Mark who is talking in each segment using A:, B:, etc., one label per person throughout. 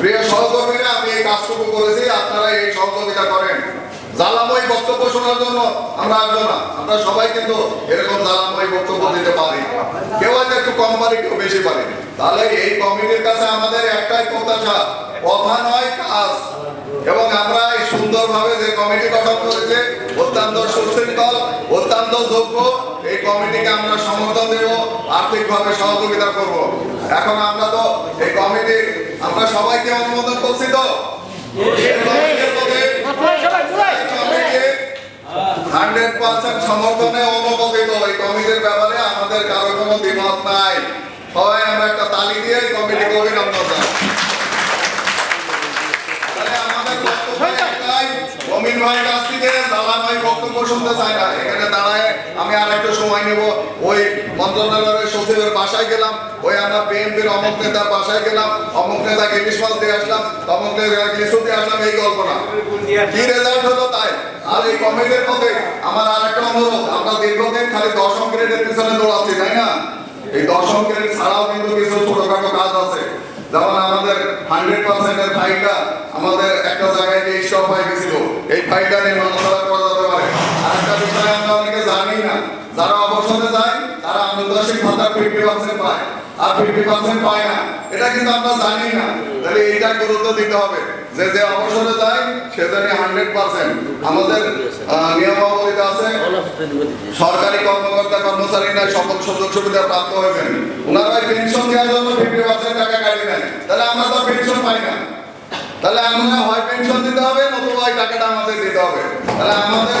A: প্রিয় সহকর্মীরা, আমি এই কাজটুকু করেছি, আপনারা এই সহযোগিতা করেন। জ্বালাময়ী বক্তব্য শোনার জন্য আমরা আসব না। আমরা সবাই কিন্তু এরকম জ্বালাময়ী বক্তব্য দিতে পারি। কেউ হয়তো একটু কম পারে, কেউ বেশি পারে। তাহলে এই কমিটির কাছে আমাদের একটাই প্রত্যাশা কথা নয়, কাজ। এবং আমরা এই সুন্দরভাবে যে কমিটি গঠন করেছে, অত্যন্ত সুশৃঙ্খল, অত্যন্ত যোগ্য, এই কমিটিকে আমরা সমর্থন দেব। আর্থিকভাবে সহযোগিতা করব। এখন আমরা তো এই কমিটি, আমরা সবাইকে অনুমোদন করছি তো। হান্ড্রেড পার্সেন্ট সমর্থনে অনুমোদিত এই কমিটির ব্যাপারে আমাদের কারও কোনো দ্বিমত নাই। সবাই আমরা একটা তালি দিয়ে কমিটিকে অভিনন্দন জানাই তাহলে আমাদের বক্তব্য একটাই, অমিন ভাইয়ের কাছ থেকে দালান ভাই বক্তব্য শুনতে চায় না। এখানে দাঁড়ায় আমি আর একটু সময় নেব। ওই মন্ত্রণালয়ের সচিবের বাসায় গেলাম। ওই আমরা বিএনপির অমুক নেতার বাসায় গেলাম। অমুক নেতা ইলিশ দিয়ে আসলাম। তমুক নেতা কিছু দিয়ে আসলাম এই গল্প কি রেজাল্ট হলো তাই? আর এই কমিটির মধ্যে আমার আর একটা অনুরোধ। আমরা দীর্ঘদিন খালি দশম গ্রেডের পিছনে দৌড়াচ্ছি, তাই না? এই দশম গ্রেড ছাড়াও কিন্তু কিছু ছোটখাটো কাজ আছে। যেমন আমাদের হান্ড্রেড পার্সেন্টের ফাইলটা আমাদের একটা জায়গায় স্টপ হয়ে গেছিল। এই ফাইলটা নির্মাণ করা করা যেতে পারে আর একটা বিষয় আমরা অনেকে জানি না। যারা অবসরে যায়, তারা আনুদাসিক ভাতা ফিফটি পার্সেন্ট পায়। আর ফিফটি পার্সেন্ট পায় না। এটা কিন্তু আমরা জানি না। তাহলে এইটা গুরুত্ব দিতে হবে। যে যে অবসরে যায়, সে জানি হান্ড্রেড পার্সেন্ট আমাদের নিয়মাবলীতে আছে, সরকারি কর্মকর্তা কর্মচারীরা সকল সুযোগ সুবিধা প্রাপ্ত হয়েছেন। ওনারা পেনশন দেওয়ার জন্য ফিফটি পার্সেন্ট টাকা কাটি নেয় তাহলে আমরা তো পেনশন পাই না। তাহলে আমরা হয় পেনশন দিতে হবে, নতুবা ওই টাকাটা আমাদের দিতে হবে। তাহলে আমাদের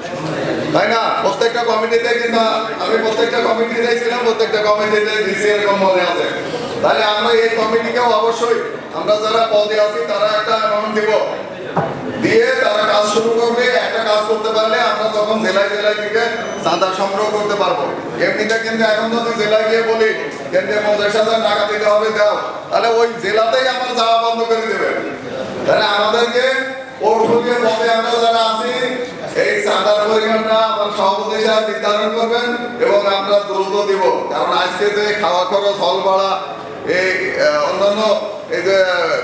A: তাই না? প্রত্যেকটা কমিটিতে কিন্তু আমি প্রত্যেকটা কমিটিতে ছিলাম, প্রত্যেকটা কমিটিতে দিছি এরকম মনে আছে। তাহলে আমরা এই কমিটিকেও অবশ্যই, আমরা যারা পদে আছি, তারা একটা অ্যামাউন্ট দিব। দিয়ে তারা কাজ শুরু করবে, একটা কাজ করতে পারলে আমরা তখন জেলায় জেলায় থেকে চাঁদা সংগ্রহ করতে পারব। এমনিতে কিন্তু এখন যদি জেলায় গিয়ে বলি, কেন্দ্রে পঞ্চাশ হাজার টাকা দিতে হবে, দাও। তাহলে ওই জেলাতেই আমার যাওয়া বন্ধ করে দেবে। তাহলে আমাদেরকে পোর্টফোলিও পদে আমরা যারা আছি এই চাঁদার পরিমাণটা আমার সভাপতি নির্ধারণ করবেন এবং আমরা দ্রুত দিব। কারণ আজকে যে খাওয়া খরচ, হল ভাড়া, এই অন্যান্য এই যে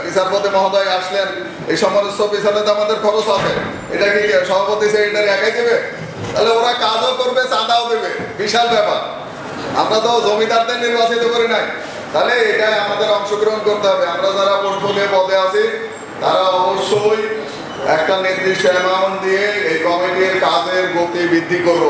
A: বিচারপতি মহোদয় আসলেন, এই সমস্ত পিছনে তো আমাদের খরচ আছে। এটা কি সভাপতি সেক্রেটারি একাই দেবে? তাহলে ওরা কাজও করবে চাঁদাও দেবে। বিশাল ব্যাপার। আমরা তো জমিদারদের নির্বাচিত করি নাই। তাহলে এটাই আমাদের অংশগ্রহণ করতে হবে। আমরা যারা পোর্টফোলিও পদে আছি, তারা অবশ্যই একটা নির্দিষ্ট অ্যামাউন্ট দিয়ে এই কমিটির কাজের গতি বৃদ্ধি করব